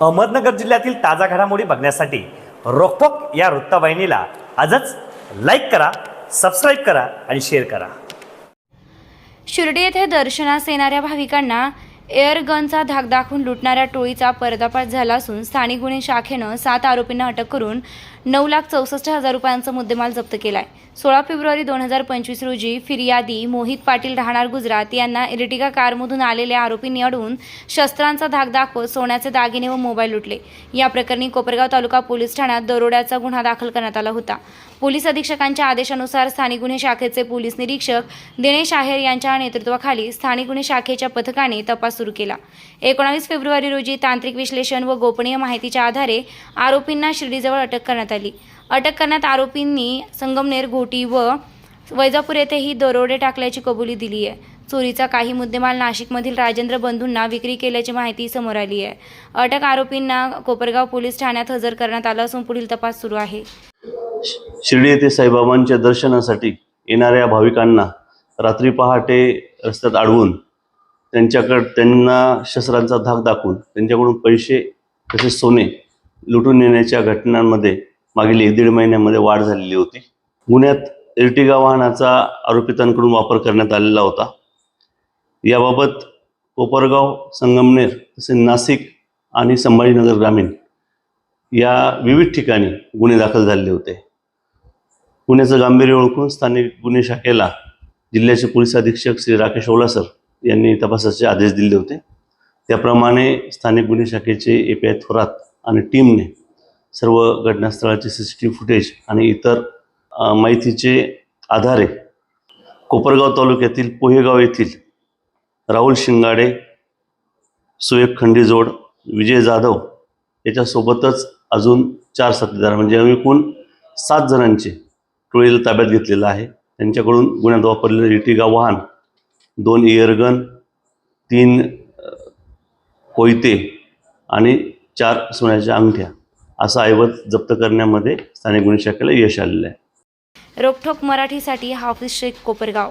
अहमदनगर जिल्ह्यातील ताजा घडामोडी बघण्यासाठी रोकटोक या वृत्तवाहिनीला आजच लाईक करा सबस्क्राईब करा आणि शेअर करा. शिर्डी येथे दर्शनास येणाऱ्या भाविकांना एअर गनचा धाक दाखवून लुटणाऱ्या टोळीचा पर्दाफाश झाला असून स्थानिक गुन्हे शाखेनं सात आरोपींना अटक करून नऊ लाख चौसष्ट हजार रुपयांचा मुद्देमाल जप्त केला आहे सोळा फेब्रुवारी दोन हजार पंचवीस रोजी फिर्यादी मोहित पाटील राहणार गुजरात यांना इर्टिगा कारमधून आलेल्या आरोपींनी अडवून शस्त्रांचा धाक दाखवत सोन्याचे दागिने व मोबाईल लुटले. या प्रकरणी कोपरगाव तालुका पोलीस ठाण्यात दरोड्याचा गुन्हा दाखल करण्यात आला होता. पोलीस अधीक्षकांच्या आदेशानुसार स्थानिक गुन्हे शाखेचे पोलीस निरीक्षक दिनेश आहेर यांच्या नेतृत्वाखाली स्थानिक गुन्हे शाखेच्या पथकाने तपास सुरू केला. एकोणावीस फेब्रुवारी रोजी तांत्रिक विश्लेषण व गोपनीय माहितीच्या आधारे आरोपींना शिर्डीजवळ अटक करण्यात आली. अटक करण्यात आरोपींनी संगमनेर घोटी व वैजापूर येथेही दरोडे टाकल्याची कबुली दिली आहे. चोरीचा काही मुद्देमाल नाशिकमधील राजेंद्र बंधूंना विक्री केल्याची माहिती समोर आली आहे. अटक आरोपींना कोपरगाव पोलीस ठाण्यात हजर करण्यात आलं असून पुढील तपास सुरू आहे. शिर्डी येथे साईबाबांच्या दर्शनासाठी येणाऱ्या भाविकांना रात्री पहाटे रस्त्यात अडवून त्यांच्याकडं त्यांना शस्त्रांचा धाक दाखवून त्यांच्याकडून पैसे तसेच सोने लुटून नेण्याच्या घटनांमध्ये मागील एक दीड महिन्यामध्ये वाढ झालेली होती. गुन्ह्यात इर्टिगा वाहनाचा आरोपितांकडून वापर करण्यात आलेला होता. याबाबत कोपरगाव संगमनेर तसेच नाशिक आणि संभाजीनगर ग्रामीण या विविध ठिकाणी गुन्हे दाखल झालेले होते. गुन्ह्याचं गांभीर्य ओळखून स्थानिक गुन्हे शाखेला जिल्ह्याचे पोलीस अधीक्षक श्री राकेश ओलासर यांनी तपासाचे आदेश दिले होते. त्याप्रमाणे स्थानिक गुन्हे शाखेचे ए पी आय थोरात आणि टीमने सर्व घटनास्थळाचे C C T V footage आणि इतर माहितीचे आधारे कोपरगाव तालुक्यातील पोहेगाव येथील राहुल शिंगाडे सुएक खंडीजोड विजय जाधव याच्यासोबतच अजून चार साथीदार म्हणजे एकूण सात जणांचे टोळीला ताब्यात घेतलेलं आहे. त्यांच्याकडून गुन्ह्यात वापरलेलं इटिगा वाहन दोन इयरगन तीन कोयते आणि चार सोन्याच्या अंगठ्या असा ऐवज जप्त करण्यामध्ये स्थानिक गुन्हे शाखेला यश आलेलं आहे. रोकठोक मराठीसाठी हाफिज शेख कोपरगाव.